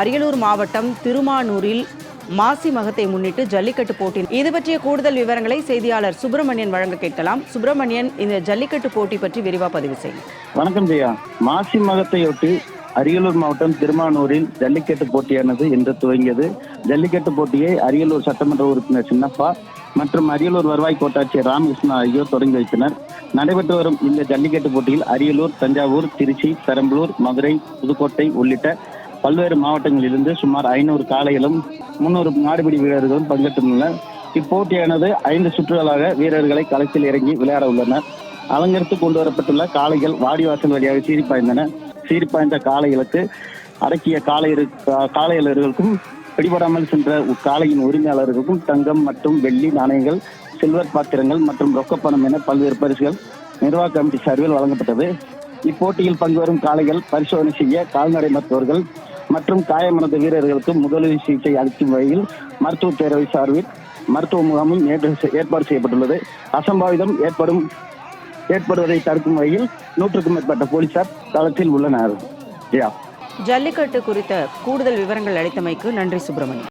அரியலூர் மாவட்டம் திருமானூரில் மாசி மகத்தை முன்னிட்டு ஜல்லிக்கட்டு போட்டி. இது பற்றிய கூடுதல் விவரங்களை செய்தியாளர் சுப்பிரமணியன் வழங்க கேட்கலாம். சுப்பிரமணியன் இந்த ஜல்லிக்கட்டு போட்டி பற்றி விரிவா பதிவு செய்யும் வணக்கம் ஜெயா. மாசி மகத்தையொட்டி அரியலூர் மாவட்டம் திருமானூரில் ஜல்லிக்கட்டு போட்டியானது இன்று துவங்கியது. ஜல்லிக்கட்டு போட்டியை அரியலூர் சட்டமன்ற உறுப்பினர் சின்னப்பா மற்றும் அரியலூர் வருவாய் கோட்டாட்சியர் ராமகிருஷ்ணன் ஆகியோர் தொடங்கி வைத்தனர். நடைபெற்று வரும் இந்த ஜல்லிக்கட்டு போட்டியில் அரியலூர் தஞ்சாவூர் திருச்சி பெரம்பலூர் மதுரை புதுக்கோட்டை உள்ளிட்ட பல்வேறு மாவட்டங்களிலிருந்து சுமார் ஐநூறு காளைகளும் முன்னூறு மாடுபிடி வீரர்களும் பங்கேற்றுள்ளனர் இப்போட்டியானது ஐந்து சுற்றுகளாக வீரர்களை களத்தில் இறங்கி விளையாட உள்ளனர். அலங்கரித்து கொண்டு வரப்பட்டுள்ள காளைகள் வாடிவாசல் வழியாக சீரிப்பாய்ந்தன சீரிப்பாய்ந்த காளைகளுக்கு அடக்கிய காளையரு காளையலர்களுக்கும் பிடிபடாமல் சென்ற காளையின் உரிமையாளர்களுக்கும் தங்கம் மற்றும் வெள்ளி நாணயங்கள் சில்வர் பாத்திரங்கள் மற்றும் ரொக்கப்பணம் என பல்வேறு பரிசுகள் நிர்வாக கமிட்டி சார்பில் வழங்கப்பட்டது. இப்போட்டியில் பங்கு வரும் காளைகள் பரிசோதனை செய்ய கால்நடை மருத்துவர்கள் மற்றும் காயமடைந்த வீரர்களுக்கு முதலுதவி சிகிச்சை அளிக்கும் வகையில் மருத்துவ பேரவை சார்பில் மருத்துவ முகாமும் ஏற்பாடு செய்யப்பட்டுள்ளது. அசம்பாவிதம் ஏற்படும் ஏற்படுவதை தடுக்கும் வகையில் நூற்றுக்கும் மேற்பட்ட போலீசார் தளத்தில் உள்ளனர். ஜல்லிக்கட்டு குறித்த கூடுதல் விவரங்கள் அளித்தமைக்கு நன்றி சுப்பிரமணியன்